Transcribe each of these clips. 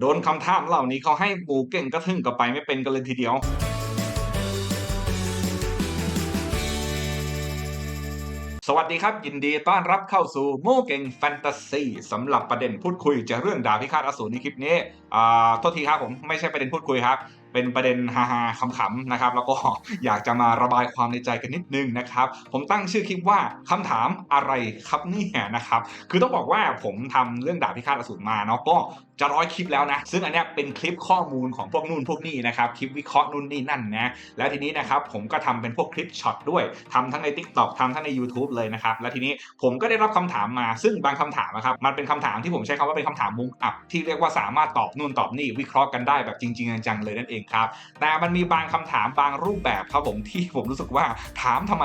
โดนคำถามเหล่านี้เขาให้หมูเก่งก็ทึ่งกับไปไม่เป็นกันเลยทีเดียวสวัสดีครับยินดีต้อนรับเข้าสู่โม่เก่งแฟนตาซีสำหรับประเด็นพูดคุยจะเรื่องดาพิฆาตอสูรในคลิปนี้อ่าโทษทีครับผมไม่ใช่ประเด็นพูดคุยครับ เป็นประเด็นฮาๆขำๆนะครับ แล้วก็อยากจะมาระบายความในใจกันนิดนึงนะครับ ผมตั้งชื่อคลิปว่าคำถามอะไรครับเนี่ยนะครับ คือต้องบอกว่าผมทำเรื่องดาพิฆาตอสูรมาเนาะก็จะร้อยคลิปแล้วนะ ซึ่งอันนี้เป็นคลิปข้อมูลของพวกนู่นพวกนี่นะครับ คลิปวิเคราะห์นู่นนี่นั่นนะ แล้วทีนี้นะครับผมก็ทำเป็นพวกคลิปช็อตด้วยทำทั้งใน Tik t o k ทำทั้งใน YouTube เลยนะครับ แล้วทีนี้ผมก็ได้รับคำถามมา ซึ่งบางคำถามนะครับ มันเป็นคำถามที่ผมใช้คำว่าเป็นคำถามมุงอับ ที่เรียกว่าสามารถตอบนู่นตอบนี่วิเคราะห์กันได้แบบจริง ๆ จังๆเลยนั่นเองครับ แต่มันมีบางคำถามบางรูปแบบครับผมที่ผมรู้สึกว่าถามทำไม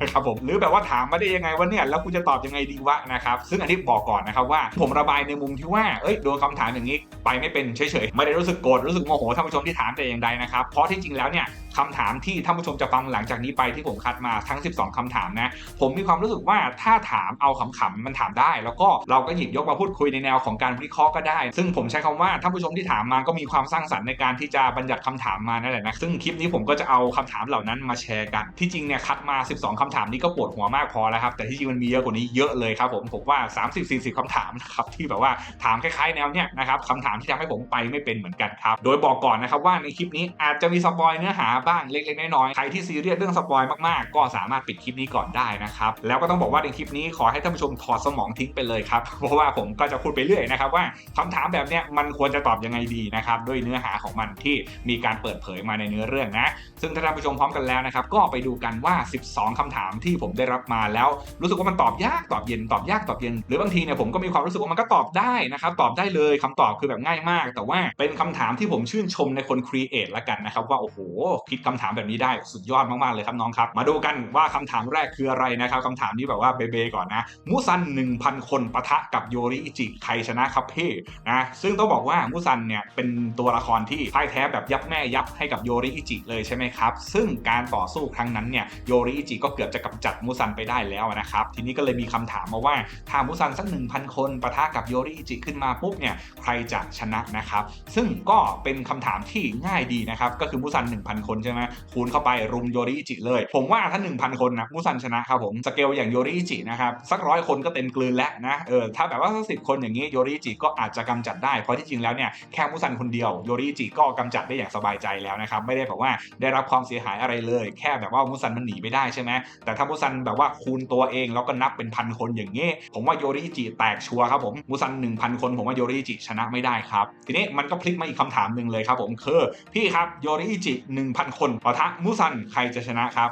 นะครับผม หรือแบบว่าถามมาได้ยังไงวะเนี่ย แล้วกูจะตอบยังไงดีวะนะครับ ซึ่งอันนี้บอกก่อนนะครับว่าผมระบายในมุมที่ว่าเอ้ยโดนคำถามอย่างนี้ไปไม่เป็นเฉยๆ ไม่ได้รู้สึกโกรธรู้สึกโมโหท่านผู้ชมที่ถามแต่อย่างใดนะครับ เพราะที่จริงแล้วเนี่ยคำถามที่ท่านผู้ชมจะฟังหลังจากนี้ไปที่ผมคัดมาทั้ง 12คำถามนะ ผมมีความรู้สึกว่าถ้าถามเอาขำๆมันถามได้ แล้วก็เราก็หยิบยกมาพูดคุยในแนวของการวิเคราะห์ก็ได้ ซึ่งผมใช้คำว่าท่านผู้ชมที่ถามมาก็มีความสร้างสรรค์ในการที่จะบัญญัติคำถามมานั่นแหละนะซึ่งคลิปนี้ผมก็จะเอาคำถามเหล่านั้นมาแชร์กัน ที่จริงเนี่ยคัดมา 12คำถามนี้ก็ปวดหัวมากพอแล้วครับแต่ที่จริงมันมีเยอะกว่านี้เยอะเลยครับผมผมว่า 30-40คำถามนะครับที่แบบว่าถามคล้ายๆแนวเนี้ยนะครับคำถามที่ทำให้ผมไปไม่เป็นเหมือนกันครับ โดยบอกก่อนนะครับว่าในคลิปนี้อาจจะมีสปอยเนื้อหาบ้างเล็กๆน้อยๆใครที่ซีเรียสเรื่องสปอยมากๆ ก็สามารถปิดคลิปนี้ก่อนได้นะครับแล้วก็ต้องบอกว่าในคลิปนี้ขอให้ท่านผู้ชมถอดสมองทิ้งไปเลยครับเพราะว่าผมก็จะพูดไปเรื่อยนะครับว่าคำถามแบบเนี้ยมันควรจะตอบยังไงดีนะครับด้วยเนื้อหาของมันที่มีการเปิดเผยมาในเนื้อเรื่องนะซึ่งถ้าท่านผู้ชมพร้อมกันแล้วนะครับก็ไปดูกันว่า 12คำถามที่ผมได้รับมาแล้ว รู้สึกว่ามันตอบยากตอบเย็นตอบยากตอบเย็นหรือบางทีเนี่ยผมก็มีความรู้สึกว่ามันก็ตอบได้นะครับตอบได้เลยคำตอบคือแบบง่ายมาก แต่ว่าเป็นคำถามที่ผมชื่นชมในคนครีเอทละกันนะครับว่าโอ้โหคิดคำถามแบบนี้ได้สุดยอดมากๆเลยครับน้องครับ มาดูกันว่าคำถามแรกคืออะไรนะครับคำถามนี้แบบว่าเบๆก่อนนะมูซัน 1,000 คนปะทะกับโยริอิจิใครชนะครับพี่นะซึ่งต้องบอกว่ามูซันเนี่ยเป็นตัวละครที่พ่ายแท้แบบยับแม่ยับให้กับโยริอิจิเลยใช่ไหมครับซึ่งการต่อสู้ครั้งนั้นเนี่ยโยริอิจิก็เกือบจะกำจัดมูซันไปได้แล้วนะครับทีนี้ก็เลยมีคำถามมาว่าถ้ามูซันสัก1,000 คนปะทะกับโยริอิจิขึ้นมาปุ๊บเนี่ยใครจะชนะนะครับ ซึ่งก็เป็นคำถามที่ง่ายดีนะครับ ก็คือมูซัน 1,000 คนใช่ไหมคูณเข้าไปรุมโยริอิจิเลย ผมว่าถ้า 1,000 คนนะมูซันชนะครับผมสเกลอย่างโยริอิจินะครับสักร้อยคนก็เต็มกลืนแล้วนะเออถ้าแบบว่าสักสิคนอย่างนี้โยริอิจิก็อาจจะกำจัดได้ เพราะที่จริงแล้วเนี่ยแค่มูซันคนเดียวโยริอิจิก็กำจัดได้อย่างสบายใจแล้วนะครับไม่ได้แบบว่าได้รับความเสียหายอะไรเลย แค่แบบว่ามูซันมันหนีไม่ได้ใช่ไหมแต่ถ้ามูซันแบบว่าคูณตัวเองแล้วก็นับเป็นพันคนอย่างนี้ผมว่าโยริอิจิแตกชัวร์ครับผมมูซัน1,000 คนผมว่าโยริอิจิชนะไม่ได้ครับ ทีนี้มันก็พลิกมาอีกคำถามหนึ่งเลยครับผมคือพี่ครับโยริอิจิ 1,000 คนปะทะมุซันใครจะชนะครับ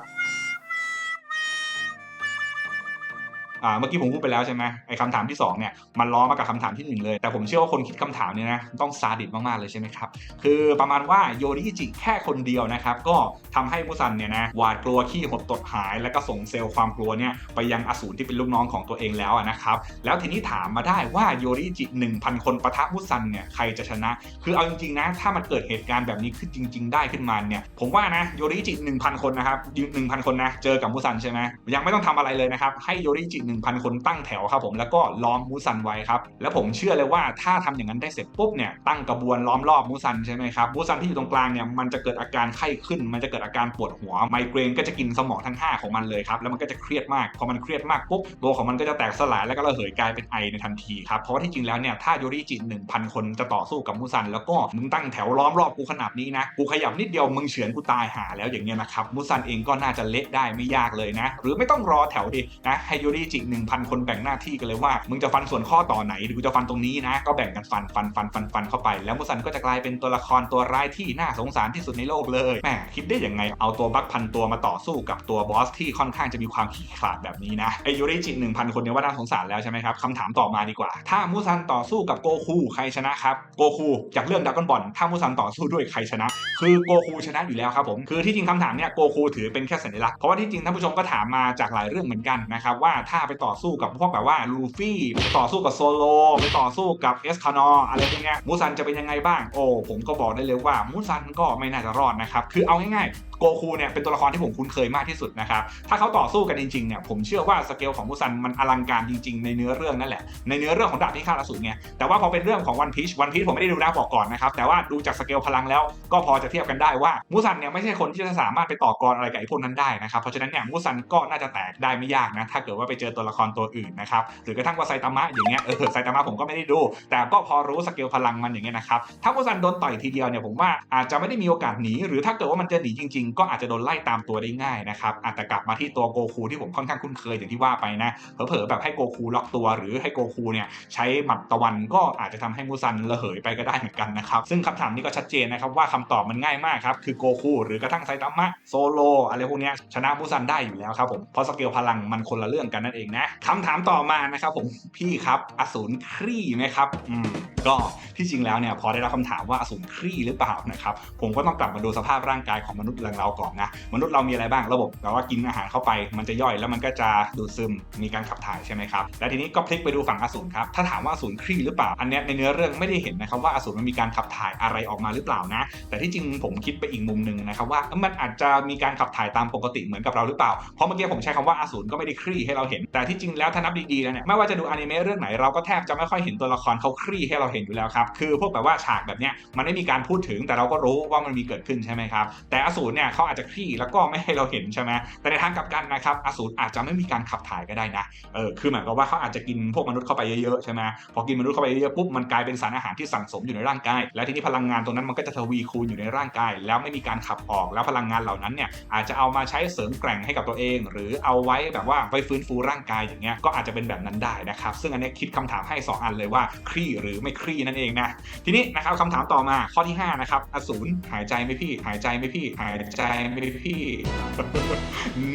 อ่าเมื่อกี้ผมพูดไปแล้วใช่ไหมไอ้คำถามที่2เนี่ยมันล้อมากับคำถามที่ 1 เลย แต่ผมเชื่อว่าคนคิดคำถามเนี่ยนะต้องซาดิสมากๆเลยใช่ไหมครับคือประมาณว่าโยริจิแค่คนเดียวนะครับก็ทำให้มุซันเนี่ยนะหวาดกลัวขี้หดตดหาย แล้วก็ส่งเซลล์ความกลัวเนี่ยไปยังอสูรที่เป็นลูกน้องของตัวเองแล้วอะนะครับแล้วทีนี้ถามมาได้ว่าโยริจิ 1,000 คนปะทะมุซันเนี่ยใครจะชนะ คือเอาจริงๆนะถ้ามันเกิดเหตุการณ์แบบนี้ขึ้นจริง ๆ ได้ขึ้นมาเนี่ยผมว่านะโยริจิ 1,000 คนนะครับ1,000คนนะเจอกับมุซันใช่ไหมยังไม่ต้องทำอะไรเลยนะครับให้โยริจิ1,000 คนตั้งแถวครับผมแล้วก็ล้อมมูซันไว้ครับแล้วผมเชื่อเลยว่าถ้าทำอย่างนั้นได้เสร็จปุ๊บเนี่ยตั้งกระบวนล้อมรอบมูซันใช่ไหมครับมูซันที่อยู่ตรงกลางเนี่ยมันจะเกิดอาการไข้ขึ้น มันจะเกิดอาการปวดหัวไมเกรนก็จะกินสมองทั้ง 5 ของมันเลยครับแล้วมันก็จะเครียดมากพอมันเครียดมากปุ๊บตัวของมันก็จะแตกสลายแล้วก็ระเหยกลายเป็นไอในทันทีครับเพราะว่าที่จริงแล้วเนี่ยถ้าโยริจิ1,000คนจะต่อสู้กับมูซัน แล้วก็มึงตั้งแถวล้อมรอบกูขนาดนี้นะกูขยับนิดเดียวมึงเฉือนกูตายหาแล้วอย่างเงี้ยนะครับมูซันเองก็น่าจะเละได้ไม่ยากเลยนะ หรือไม่ต้องรอแถวดินะให้โยริจิ1,000 คนแบ่งหน้าที่กันเลยว่า มึงจะฟันส่วนข้อต่อไหนหรือกูจะฟันตรงนี้นะ ก็แบ่งกันฟันฟันฟันฟันฟันเข้าไป แล้วมูซันก็จะกลายเป็นตัวละครตัวร้ายที่น่าสงสารที่สุดในโลกเลยแหมคิดได้ยังไงเอาตัวบัคพันตัวมาต่อสู้กับตัวบอสที่ค่อนข้างจะมีความขี้ขลาดแบบนี้นะไอยูริจิหนึ่งพันคนเนี่ยว่าน่าสงสารแล้วใช่ไหมครับคำถามต่อมาดีกว่า ถ้ามูซันต่อสู้กับโกคูใครชนะครับโกคูจากเรื่องดักกอนบอลถ้ามูซันต่อสู้ด้วยใครชนะ คือโกคูชนะอยู่แล้วครับผมคือที่จริงคำถามเนี่ยโกคูถือเป็นแค่สัญลักษณ์เพราะว่าที่จริงท่านผู้ชมก็ถามมาจากหลายเรื่องเหมือนกันนะครับว่าถ้าไปไปต่อสู้กับพวกแบบว่าลูฟี่ไปต่อสู้กับโซโลไปต่อสู้กับเอสคานออะไรพวกเนี้ยมูซันจะเป็นยังไงบ้าง โอ้ผมก็บอกได้เลยว่ามูซันก็ไม่น่าจะรอดนะครับคือเอาง่ายๆ โกคูเนี่ยเป็นตัวละครที่ผมคุ้นเคยมากที่สุดนะครับถ้าเขาต่อสู้กันจริงๆเนี่ยผมเชื่อว่าสเกลของมูซันมันอลังการจริงๆในเนื้อเรื่องนั่นแหละในเนื้อเรื่องของดาบพิฆาตอสูรไงแต่ว่าพอเป็นเรื่องของวันพีชวันพีชผมไม่ได้ดูนะบอกก่อนนะครับแต่ว่าดูจากสเกลพลังแล้วก็พอจะเทียบกันได้ว่ามูซันเนี่ยไม่ใช่คนที่จะสามารถไปต่อกรอะไรกับไอ้พวกนั้นได้นะครับเพราะฉะนั้นเนี่ยมูซันก็น่าจะแตกได้ไม่ยากนะถ้าเกิดว่าไปเจอตัวละครตัวอื่นนะครับหรือกระทั่งว่าไซตามะอย่างเงี้ยเออไซตามะผมก็ไม่ได้ดู แต่ก็พอรู้สเกลพลังมันอย่างเงี้ยนะครับถ้ามูซันโดนต่อยทีเดียวเนี่ยผมว่าอาจจะไม่ได้มีโอกาสหนีหรือถ้าเกิดว่ามันจะหนีจริงก็อาจจะโดนไล่ตามตัวได้ง่ายนะครับอาจจะกลับมาที่ตัวโกคูที่ผมค่อนข้างคุ้นเคยอย่างที่ว่าไปนะเผลอๆแบบให้โกคูล็อกตัว หรือให้โกคูเนี่ยใช้หมัดตะวันก็อาจจะทำให้มูซันระเหยไปก็ได้เหมือนกันนะครับซึ่งคำถามนี้ก็ชัดเจนนะครับว่าคำตอบมันง่ายมากครับคือโกคูหรือกระทั่งไซตามะโซโลอะไรพวกนี้ชนะมูซันได้อยู่แล้วครับผมเพราะสเกลพลังมันคนละเรื่องกันนั่นเองนะคำถามต่อมานะครับผมพี่ครับอสูรครี่ไหมครับอืม ก็ที่จริงแล้วเนี่ยพอได้รับคำถามว่าอสูรครี่หรือเปล่านะครับผมก็ต้องกลับมาดูสภาพร่างกายของมนุษย์เราก่อนนะมนุษย์เรามีอะไรบ้างระบบแบบว่ากินอาหารเข้าไป มันจะย่อยแล้วมันก็จะดูดซึมมีการขับถ่ายใช่ไหมครับและทีนี้ก็พลิกไปดูฝั่งอสูรครับถ้าถามว่าอสูรครี่หรือเปล่าอันเนี้ยในเนื้อเรื่องไม่ได้เห็นนะครับว่าอสูรมันมีการขับถ่ายอะไรออกมาหรือเปล่านะ แต่ที่จริงผมคิดไปอีกมุมหนึ่งนะครับว่ามันอาจจะมีการขับถ่ายตามปกติเหมือนกับเราหรือเปล่าเพราะเมื่อกี้ผมใช้คำว่าอสูรก็ไม่ได้คลี่ให้เราเห็นแต่ที่จริงแล้วถ้านับดีๆแล้วเนี่ยไม่ว่าจะดูอนิเมะเรื่องไหนเราก็แทบจะไม่ค่อยเห็นตัวละครเขาคลี่ให้เราเห็นอยู่แล้วครับ คือพวกแบบว่าฉากแบบเนี้ยมันไม่มีการพูดถึงแต่เราก็รู้ว่ามันมีเกิดขึ้นใช่ไหมครับ แต่อสูรเนี่ยเขาอาจจะคลี่แล้วก็ไม่ให้เราเห็นใช่ไหมแต่ในทางกลับกันนะครับอสูรอาจจะไม่มีการขับถ่ายก็ได้นะเออคือหมือนกับว่าเขาอาจจะกินพวกมนุษย์เข้าไปเยอะๆใช่ไหมพอกินมนุษย์เข้าไปเยอะๆปุ๊บมันกลายเป็นสารอาหารที่สั่งสมอยู่ในร่างกาย แล้วทีนี้พลังงานตรงนั้นมันก็จะทวีคูณอยู่ในร่างกาย แล้วไม่มีการขับออกแล้วพลังงานเหล่านั้นเนี่ยอาจจะเอามาใช้เสริมแกร่งให้กับตัวเอง หรือเอาไว้แบบว่าไปฟื้นฟูร่างกายอย่างเงี้ยก็อาจจะเป็นแบบนั้นได้นะครับซึ่งอันนี้คิดคำถามให้ 2 อันเลยว่าคลี่หรือไม่คลี่นั่นเองนะ ทีนี้นะครับคำถามต่อมาข้อที่ 5 นะครับ อสูรหายใจไหมพี่ หายใจไหมพี่ หายใจไหมพี่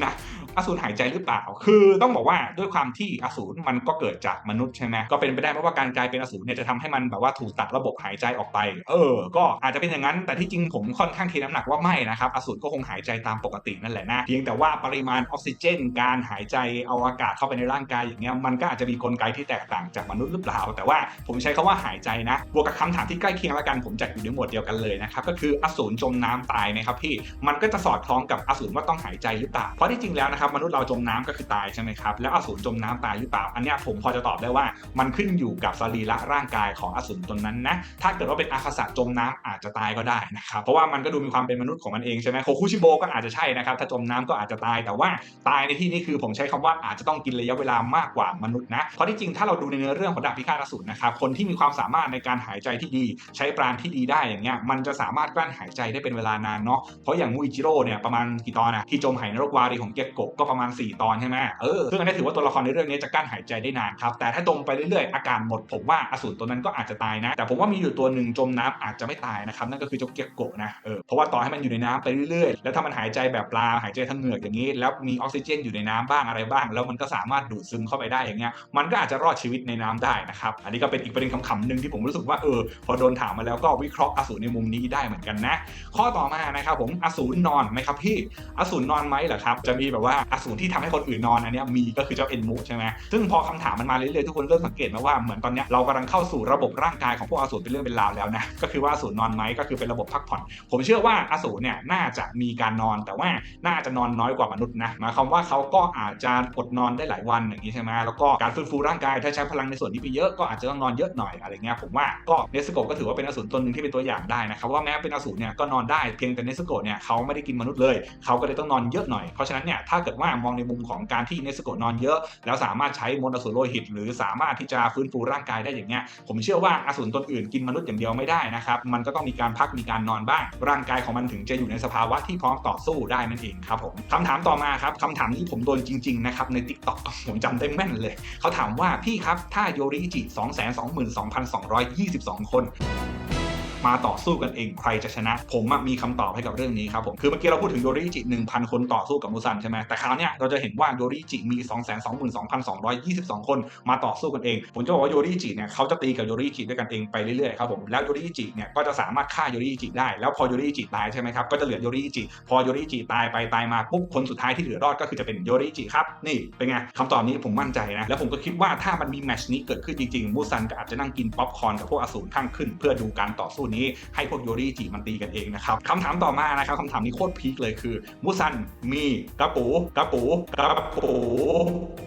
นะ อสูรหายใจหรือเปล่า คือต้องบอกว่าด้วยความที่อสูรมันก็เกิดจากมนุษย์ใช่ไหมก็เป็นไปได้เพราะว่าการกลายเป็นอสูรเนี่ยจะทำให้มันแบบว่าถูกตัดระบบหายใจออกไป เออ ก็อาจจะเป็นอย่างนั้น แต่ที่จริงผมค่อนข้างเทน้ำหนักว่าไม่นะครับ อสูรก็คงหายใจตามปกตินั่นแหละนะ เพียงแต่ว่าปริมาณออกซิเจน การหายใจเอาอากาศเข้าไปในร่างกายอย่างเงี้ย มันก็อาจจะมีกลไกที่แตกต่างจากมนุษย์หรือเปล่า แต่ว่าผมใช้คาว่าหายใจนะ บวกกับคำถามที่ใกล้เคียงล้วกัน ผมจัดอยู่ในหมวดเดียวกันเลยนะครับ ก็คืออสูรจมน้ำตายไหมครับพี่ มันก็จะสอดคล้องกับอสูรว่าต้องหายใจหรือเปล่า เพราะที่จริงแล้วนะครับมนุษย์เราจมน้ำก็คือตายใช่ไหมครับแล้วอสูรจมน้ำตายหรือเปล่า อันนี้ผมพอจะตอบได้ว่า มันขึ้นอยู่กับสรีระร่างกายของอสูรตนนั้นนะถ้าเกิดว่าเป็นอาคาสะจมน้ำอาจจะตายก็ได้นะครับเพราะว่ามันก็ดูมีความเป็นมนุษย์ของมันเองใช่ไหมโคคุชิโบก็อาจจะใช่นะครับถ้าจมน้ำก็อาจจะตายแต่ว่าตายในที่นี้คือผมใช้คำว่าอาจจะต้องกินระยะเวลามากกว่ามนุษย์นะเพราะที่จริงถ้าเราดูในเนื้อเรื่องของดาบพิฆาตอสูรนะครับคนที่มีความสามารถในการหายใจที่ดี ใช้ปราณที่ดีได้อย่างเงี้ยมันจะสามารถกลั้นหายใจได้เป็นเวลานานเนาะเพราะอย่างมูอิจิโร่เนี่ยประมาณกี่ตอนนะที่จมหายนรกวารีของเกกโกะก็ประมาณ 4 ตอนใช่ไหมเออซึ่งอันนี้ถือว่าตัวละครในเรื่องนี้จะกั้นหายใจได้นานครับ แต่ถ้าจมไปเรื่อยๆ อาการหมด ผมว่าอสูรตัวนั้นก็อาจจะตายนะ แต่ผมว่ามีอยู่ตัวหนึ่งจมน้ำอาจจะไม่ตายนะครับ นั่นก็คือเจ้าเก็กโกะนะ เออ เพราะว่าต่อให้มันอยู่ในน้ำไปเรื่อยๆ แล้วถ้ามันหายใจแบบปลา หายใจทางเหงือกอย่างนี้ แล้วมีออกซิเจนอยู่ในน้ำบ้างอะไรบ้าง แล้วมันก็สามารถดูดซึมเข้าไปได้อย่างเงี้ย มันก็อาจจะรอดชีวิตในน้ำได้นะครับ อันนี้ก็เป็นอีกประเด็นคำๆหนึ่งที่ผมรู้สึกว่าเออ พอโดนถามมาแล้วก็วิเคราะห์อสูรในมุมนี้ได้เหมือนกันนะ ข้อต่อมานะครับผมอสูรนอนไหมครับพี่อสูรนอนไหมเหรอครับจะมีแบบว่าอสูรที่ทำให้คนอื่นนอนอันนี้มีก็คือเจ้าเอ็นมุใช่ไหมซึ่งพอคำถามมันมาเรื่อยๆทุกคนเริ่มสังเกตไหมว่าเหมือนตอนนี้เรากำลังเข้าสู่ระบบร่างกายของพวกอสูรเป็นเรื่องเป็นราวแล้วนะก็คือว่าอสูรนอนไหมก็คือเป็นระบบพักผ่อน ผมเชื่อว่าอสูรเนี่ยน่าจะมีการนอนแต่ว่าน่าจะนอนน้อยกว่ามนุษย์นะหมายความว่าเขาก็อาจจะอดนอนได้หลายวันอย่างนี้ใช่ไหมแล้วก็การฟื้นฟูร่างกายถ้าใช้พลังในส่วนนี้ไปเยอะก็อาจจะต้องนอนเยอะหน่อยอะไรเงี้ยผมว่าก็เนสโกะก็ถือว่าเป็นอสูรตนหนึ่งที่เป็นตัวอย่างได้นะครับว่าแม้เป็นอสูรเนี่ยก็นอนได้เพียงแต่เนสโกเนี่ยเขาไม่ได้กินมนุษย์เลยเขาก็เลยต้องนอนเยอะหน่อยเพราะฉะนั้นเนี่ยถ้าเกิดว่ามองในมุมของการที่เนสโกนอนเยอะ แล้วสามารถใช้มนต์อสูรโลหิต หรือสามารถที่จะฟื้นฟูร่างกายได้อย่างเงี้ยผมเชื่อว่าอสูรตนอื่นกินมนุษย์อย่างเดียวไม่ได้นะครับมันก็ต้องมีการพักมีการนอนบ้าง ร่างกายของมันถึงจะอยู่ในสภาวะที่พร้อมต่อสู้ได้นั่นเองครับผมคำถามต่อมาครับคำถามนี้ผมโดนจริงๆนะครับใน t ิ k t o k ผมจำได้แม่นเลย เขาถามว่าพี่ครับถ้าโยริจิ 2 2 2 2 2 2 คน มาต่อสู้กันเองใครจะชนะ ผมมีคำตอบให้กับเรื่องนี้ครับผมคือเมื่อกี้เราพูดถึงโยริจิ1,000 คนต่อสู้กับมูซันใช่ไหมแต่คราวเนี้ยเราจะเห็นว่าโยริจิมี 222,222 คนมาต่อสู้กันเอง ผมจะบอกว่าโยริจิเนี่ยเขาจะตีกับโยริจิด้วยกันเองไปเรื่อยๆครับผมแล้วโยริจิเนี่ยก็จะสามารถฆ่าโยริจิได้แล้วพอโยริจิตายใช่ไหมครับก็จะเหลือโยริจิพอโยริจิตายไปตายมาปุ๊บคนสุดท้ายที่เหลือรอดก็คือจะเป็นโยริจิครับนี่เป็นไงคำตอบนี้ผมมั่นใจนะแล้วผมก็คิดว่าถ้ามันมีแมชนี้เกิดขึ้นจริงๆมูซันก็อาจจะนั่งกินป๊อปคอร์นกับพวกอสูรข้างขึ้น เพื่อดูการต่อสู้นี้ให้พวกโยริจิมันตีกันเองนะครับคำถามต่อมานะครับคำถามนี้โคตรพีคเลยคือมูซันมีกระปูกระปูกระปู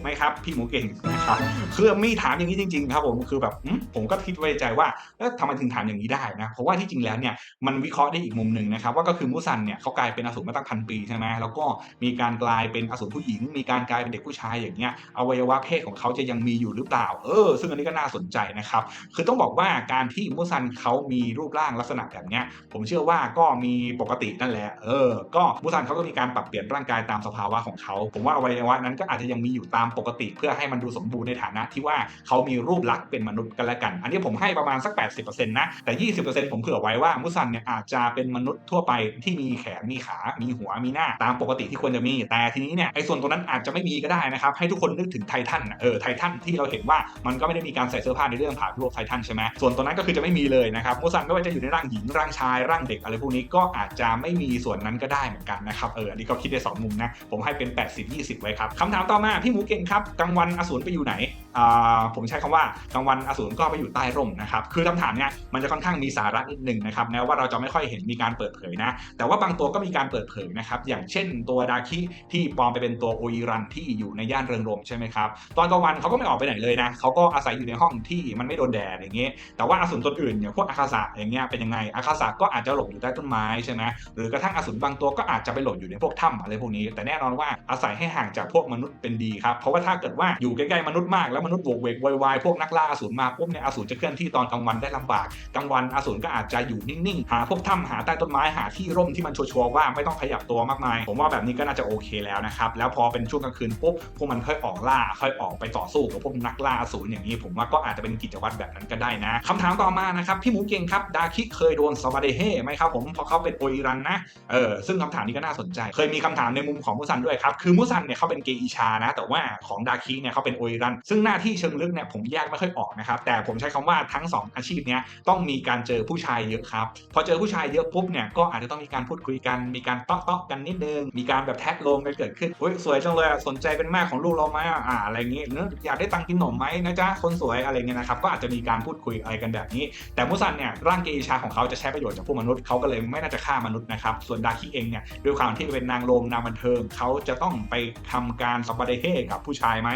ไหมครับพี่หมูเก่งนะครับคือมีถามอย่างนี้จริงๆครับผมคือแบบผมก็คิดไว้ใจว่าเอ๊ะทำไมถึงถามอย่างนี้ได้นะเพราะว่าที่จริงแล้วเนี่ยมันวิเคราะห์ได้อีกมุมหนึ่งนะครับว่าก็คือมูซันเนี่ยเขากลายเป็นอสูรมาตั้งพันปีใช่ไหมแล้วก็มีการกลายเป็นอสูรผู้หญิง มีการกลายเป็นเด็กผู้ชายอย่างเงี้ยอวัยวะเพศของเขาจะยังมีอยู่หรือเปล่าเออซึ่งอันนี้ก็น่าสนใจนะครับคือต้องบอกว่าการที่มูซันเขามีรูปร่างลักษณะแบบเนี้ยผมเชื่อว่าก็มีปกตินั่นแหละเออก็มูซันเขาก็มีการปรับเปลี่ยนร่างกายตามสภาวะของเขาผมว่าอวัยวะนั้นก็อาจจะยังมีอยู่ตามปกติ เพื่อให้มันดูสมบูรณ์ในฐานะที่ว่าเขามีรูปลักษณ์เป็นมนุษย์กันล้วกัน อันนี้ผมให้ประมาณสัก 80%นะแต่ 20%ผมเผื่อไว้ว่ามูซันเนี่ยอาจจะเป็นมนุษย์ทั่วไปที่มีแขนมีขา มีหัวมีหน้าตามปกติที่ควรจะมีแต่ทีนี้เนี่ยไอ้ส่วนตรงนั้นอาจจะไม่มีก็ได้นะครับให้ทุกคนนึกถึงไททันเออไททันที่เราเห็นว่ามันก็ไม่ได้มีการใส่เสื้อผ้าในเรื่องผ่าโลกไททันใช่ไหมส่วนตรงนั้นก็คือจะไม่มีเลยนะครับมูซันไม่ว่าจะอยู่ในร่างหญิงร่างชายร่างเด็กอะไรพวกนี้ก็อาจจะไม่มีส่วนนั้นก็ได้เหมือนกันนะครับเอออันนี้ก็คิดได้สองมุมนะผมให้เป็น 80-20 ไว้ครับคำถามต่อมาพี่หมูเก่งครับกลางวันอสูรไปอยู่ไหนอ่าผมใช้คำว่ากลางวันอสูรก็ไปอยู่ใต้ร่มนะครับคือคำถามเนี้ยมันจะค่อนข้างมีสาระนิดนึงนะครับแม้ว่าเราจะไม่ค่อยเห็นมีการเปิดเผยนะ แต่ว่าบางตัวก็มีการเปิดเผยนะครับอย่างเช่นตัวดาคิที่ปลอมไปเป็นตัวโออิรันที่อยู่ในย่านเริงรมใช่ไหมครับตอนกลางวันเขาก็ไม่ออกไปไหนเลยนะเขาก็อาศัยอยู่ในห้องที่มันไม่โดนแดดอย่างเงี้ยแต่ว่าอสูรตัวอื่นเนี่ยพวกอาคาสะอย่างเงี้ยเป็นยังไงอาคาสะก็อาจจะหลบอยู่ใต้ต้นไม้ใช่ไหมหรือกระทั่งอสูรบางตัวก็อาจจะไปหลบอยู่ในพวกถ้ำอะไรพวกนี้ แต่แน่นอนว่าอาศัยให้ห่างจากพวกมนุษย์เป็นดีครับเพราะว่าถ้าเกิดว่าอยู่ใกล้ๆมนุษย์มากแล้วมนุษย์โวกเวกวยวายพวกนักล่าอสูรมาปุ๊บเนี่ยอสูรจะเคลื่อนที่ตอนกลางวันได้ลำบากกลางวันอสูรก็อาจจะอยู่นิ่งๆหาพวกถ้ำหาใต้ต้นไม้หาที่ร่มที่มันชัวร์ๆว่าไม่ต้องขยับตัวมากมาย ผมว่าแบบนี้ก็น่าจะโอเคแล้วนะครับแล้วพอเป็นช่วงกลางคืนปุ๊บพวกมันค่อยออกล่าค่อยออกไปต่อสู้กับพวกนักล่าอสูรอย่างนี้ ผมว่าก็อาจจะเป็นกิจวัตรแบบนั้นก็ได้นะคำถามต่อมานะครับพี่หมูเก่งครับดาคิเคยโดนสวาเดเฮไหมครับผมเพราะเขาเป็นโออิรันนะเออซึ่งคำถามนี้ก็น่าสนใจ เคยมีคำถามในมุมของมุซันด้วยครับคือมุซันเนี่ยเขาเป็นเกอิชานะ แต่ว่าของดาคิเนี่ยเขาเป็นโออิรัน ซึ่งหน้าที่เชิงลึกเนี่ยผมแยกไม่ค่อยออกนะครับแต่ผมใช้คำว่าทั้งสองอาชีพเนี้ยต้องมีการเจอผู้ชายเยอะครับพอเจอผู้ชายเยอะปุ๊บเนี่ยก็อาจจะต้องมีการพูดคุยกันมีการเตาะเตาะกันนิดนึงมีการแบบแท็กลงกันเกิดขึ้นโอ้ยสวยจังเลยสนใจเป็นแม่ของลูกเราไหมอ่าอะไรเงี้ยเนอะอยากได้ตังค์กินขนมไหมนะจ๊ะคนสวยอะไรเงี้ยนะครับก็อาจจะมีการพูดคุยอะไรกันแบบนี้ แต่มุซันเนี่ยร่างเกอิชาของเขาจะใช้ประโยชน์จากพวกมนุษย์เขาก็เลยไม่น่าจะฆ่ามนุษย์นะครับ ส่วนดาคิเองเนี่ยด้วยความที่เป็นนางโรมนางบันเทิงเขาจะต้องไปทำการสัมปเดเฮกับผู้ชายไหม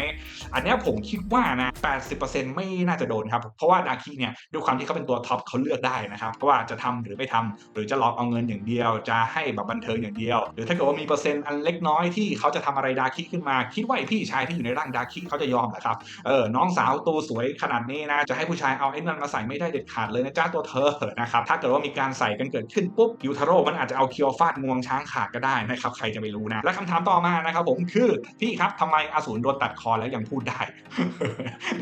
อันนี้ผมคิดว่านะ80%ไม่น่าจะโดนครับ เพราะว่าดาคิเนี่ยด้วยความที่เขาเป็นตัวท็อปเขาเลือกได้นะครับเพราะว่าจะทำหรือไม่ทำหรือจะหลอกเอาเงินอย่างเดียว จะให้แบบบันเทิงอย่างเดียว หรือถ้าเกิดว่ามีเปอร์เซ็นต์อันเล็กน้อยที่เขาจะทำอะไรดาคิขึ้นมาคิดว่าไอพี่ชายที่อยู่ในร่างดาคิเขาจะยอมเหรอครับเออน้องสาวตัวสวยขนาดนี้นะจะให้ผู้ชายเอาไอ้นั่นมาใส่ไม่ได้เด็ดขาดเลยนะจ้าตัวเธอนะครับถ้าเกิดว่ามีการใส่กันเกิดขึ้นปุ๊บยูทาโร่มันอาจจะเอาเคียวฟาดงวงช้างขาดก็ได้นะครับใครจะไปรู้นะและคำถามต่อมานะครับผมคือพี่ครับทำไมอสูรโดนตัดคอแล้วยังพูดได้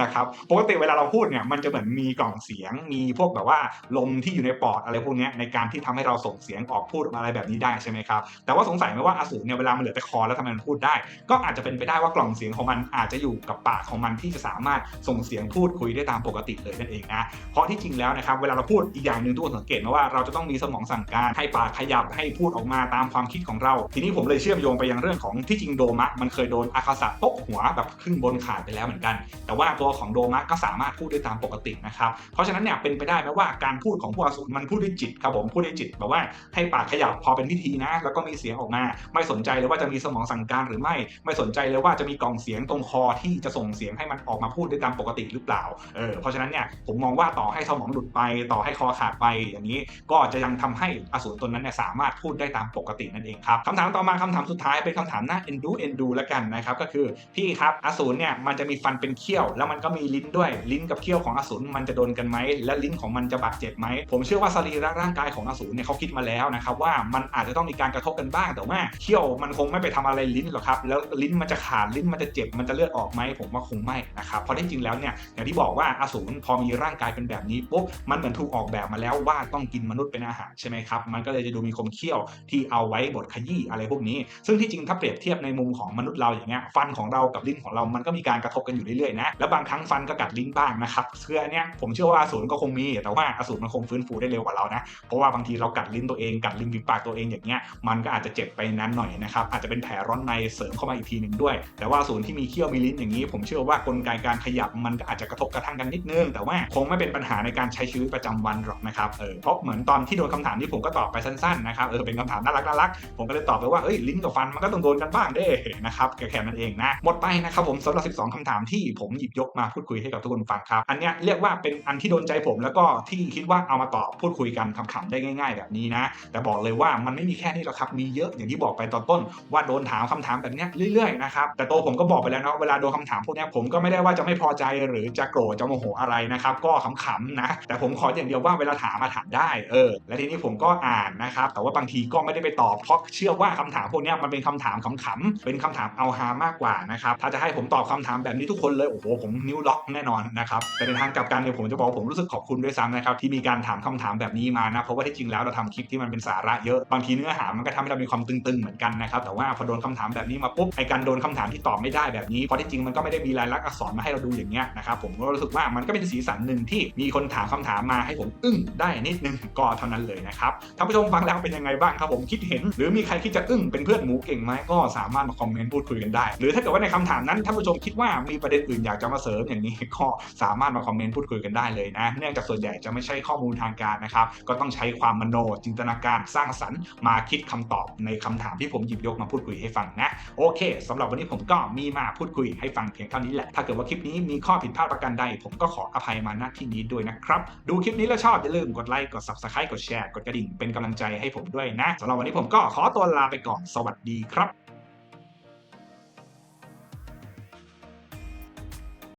นะครับปกติเวลาเราพูดเนี่ยมันจะเหมือนมีกล่องเสียงมีพวกแบบว่าลมที่อยู่ในปอดอะไรพวกนี้ในการที่ทำให้เราส่งเสียงออกพูดอะไรแบบนี้ได้ใช่ไหมครับแต่ว่าสงสัยไหมว่าอสูรเนี่ยเวลามันเหลือแต่คอแล้วทำไมมันพูดได้ ก็อาจจะเป็นไปได้ว่ากล่องเสียงของมันอาจจะอยู่กับปากของมันที่จะสามารถส่งเสียงพูดคุยได้ตามปกติเลยนั่นเองนะเพราะที่จริงแล้วนะครับเวลาเราพูดอีกอย่างางหนึ่งทุกคนสังเกตไหมว่าเราจะต้องมีสมองสั่งการให้ปากขยับให้พูดออกมาตามความคิดของเรา ทีนี้ผมเลยเชื่อมโยงไปยังเรื่องของที่จริงโดมะมันเคยโดนอาคาสะตกหัวแบบครึ่งบนขาดไปแล้วเหมือนกัน แต่ว่าตัวของโดมะก็สามารถพูดได้ตามปกตินะครับเพราะฉะนั้นเนี่ยเป็นไปได้ไหมว่าการพูดของพวกอสูรมันพูดด้วยจิตครับผมพูดด้วยจิตแบบว่าให้ปากขยับพอเป็นพิธีนะ แล้วก็มีเสียงออกมา ไม่สนใจเลยว่าจะมีสมองสั่งการหรือไม่ ไม่สนใจเลยว่าจะมีกล่องเสียงตรงคอที่จะส่งเสียงให้มันออกมาพูดได้ตามปกติหรือเปล่าเออเพราะฉะนั้นเนี่ยผมมองว่าต่อให้สมองหลุดไปต่อให้คอขาดไปอย่างนี้ก็จะยังทำให้อสูรตนนั้นเนี่ยสามารถพูดได้ตามปกตินั่นเองครับคำถามต่อมาคำถามสุดท้ายเป็นคำถามน่าเอ็นดูเอ็นดูแล้วกันนะครับก็คือพี่ครับอสูรเนี่ยมันจะมีฟันเป็นเขี้ยว แล้วมันก็มีลิ้นด้วยลิ้นกับเขี้ยวของอสูรมันจะโดนกันไหมและลิ้นของมันจะบาดเจ็บไหมผมเชื่อว่าสรีระร่างกายของอสูรเนี่ยเขาคิดมาแล้วนะครับว่ามันอาจจะต้องมีการกระทบกันบ้างแต่ว่าเขี้ยวมันคงไม่ไปทำอะไรลิ้นหรอกครับแล้วลิ้นมันจะขาดลิ้นมันจะเจ็บมันจะเลือดออกไหมผมว่าคงไม่นะครับเพราะที่จริงแล้วเนี่ยอย่างที่บอกว่าอสูรพอมีร่างกายเป็นแบบนี้ปุ๊บมันเหมือนถูกออกแบบแบบมาแล้วว่าต้องกินมนุษย์เป็นอาหารใช่ไหมครับ มันก็เลยจะดูมีคมเขี้ยวที่เอาไว้บดขยี้อะไรพวกนี้ ซึ่งที่จริงถ้าเปรียบเทียบในมุมของมนุษย์เราอย่างเงี้ยฟันของเรากับลิ้นของเรามันก็มีการกระทบกันอยู่เรื่อยๆนะแล้วบางครั้งฟันก็กัดลิ้นบ้างนะครับเชื่อเนี้ยผมเชื่อว่าอสูรก็คงมีแต่ว่าอสูรมันคงฟื้นฟูได้เร็วกว่าเรานะเพราะว่าบางทีเรากัดลิ้นตัวเองกัดลิ้นฝีปากตัวเองอย่างเงี้ยมันก็อาจจะเจ็บไปนั้นหน่อยนะครับอาจจะเป็นแผลร้อนในเสริมเข้ามาอีกทีหนึ่งด้วย แต่ว่าศูนที่มีเขี้ยวมีลิ้นอย่างนี้ ผมเชื่อว่ากลไกการขยับมันก็อาจจะกระทบกระทั่งกันนิดนึง แต่ว่าคงไม่เป็นปัญหาในการใช้ชีวิตประจำวันหรอกนะครับเออเพราะเหมือนตอนที่โดนคำถามที่ผมก็ตอบไปสั้นๆนะครับเออเป็นคำถามน่ารักน่ารักผมก็เลยตอบไปว่าเอ้ยลิ้นกับฟันมันก็ต้องโดนกันบ้างเด้นะครับแค่นั้นเองนะหมดไปนะครับผมสำหรับ 12คำถามที่ผมหยิบยกมาพูดคุยให้กับทุกคนฟังครับ อันเนี้ยเรียกว่าเป็นอันที่โดนใจผมแล้วก็ที่คิดว่าเอามาตอบพูดคุยกันขำๆได้ง่าย ๆ แบบนี้นะ แต่บอกเลยว่ามันไม่มีแค่นี้หรอกครับมีเยอะอย่างที่บอกไปตอนต้น ว่าโดนถามคำถามแบบเนี้ยเรื่อยๆนะครับแต่ตัวผมก็บอกไปแล้วเนาะเวลาโดนคำถามพวกเนี้ยผมก็ไม่ได้ว่าจะไม่พอใจหรือจะโกรธจะโมโหอะไรนะครับก็ขำๆนะแต่ผมขออย่างเดียวว่าเวลาถามมาถามได้เออและทีนี้ผมก็อ่านนะครับ แต่ว่าบางทีก็ไม่ได้ไปตอบเพราะเชื่อว่าคำถามพวกนี้มันเป็นคำถามขำๆเป็นคำถามเอาฮามากกว่านะครับถ้าจะให้ผมตอบคำถามแบบนี้ทุกคนเลยโอ้โหผมนิ้วล็อกแน่นอนนะครับแต่ในทางกลับกันเนี่ยผมจะบอกว่าผมรู้สึกขอบคุณด้วยซ้ำนะครับที่มีการถามคำถามแบบนี้มานะเพราะว่าที่จริงแล้วเราทำคลิปที่มันเป็นสาระเยอะบางทีเนื้อหามันก็ทำให้เรามีความตึงๆเหมือนกันนะครับแต่ว่าพอโดนคำถามแบบนี้มาปุ๊บไอการโดนคำถามที่ตอบไม่ได้แบบนี้เพราะที่จริงมันก็ไม่ได้มีรายลักษณ์อักษรมาให้เราดูอย่างเงี้ยนะครับผมก็รู้สึกว่ามันก็เป็นสีสันหนึ่งที่มีคนถามคำถามมาให้ผมอึ้งได้นิดนึงก็เท่านั้นเลยนะครับท่านผู้ชมฟังแล้วเป็นยังไงบ้างครับผมคิดเห็น หรือมีใครคิดจะอึ้งเป็นเพื่อนหมูเก่งไหมก็สามารถมาคอมเมนต์พูดคุยกันได้ หรือถ้าเกิดว่าในคำถามนั้นท่านผู้ชมคิดว่ามีประเด็นอื่นอยากจะมาเสริมอย่างนี้ก็สามารถมาคอมเมนต์พูดคุยกันได้เลยนะ เนื่องจากส่วนใหญ่จะไม่ใช่ข้อมูลทางการนะครับก็ต้องใช้ความมโนจินตนาการสร้างสรรค์ มาคิดคำตอบในคำถามที่ผมหยิบยกมาพูดคุยให้ฟังนะโอเคสำหรับวันนี้ผมก็มีมาพูดคุยให้ฟังเพียงเท่านี้แหละถ้าเกิดว่าคลิปนี้มีข้อผิดพลาดประการใด ผมก็ขออภัยมาณที่นี้ด้วยนะครับ ดูคลิปนี้แล้วชอบอย่าลืมกดไลค์กด subscribe กดแชร์กดกระดิ่งเป็นกำลังใจให้ผมด้วยนะสำหรับวันนี้ผมก็ขอตัวลาไปก่อนสวัสดีครับ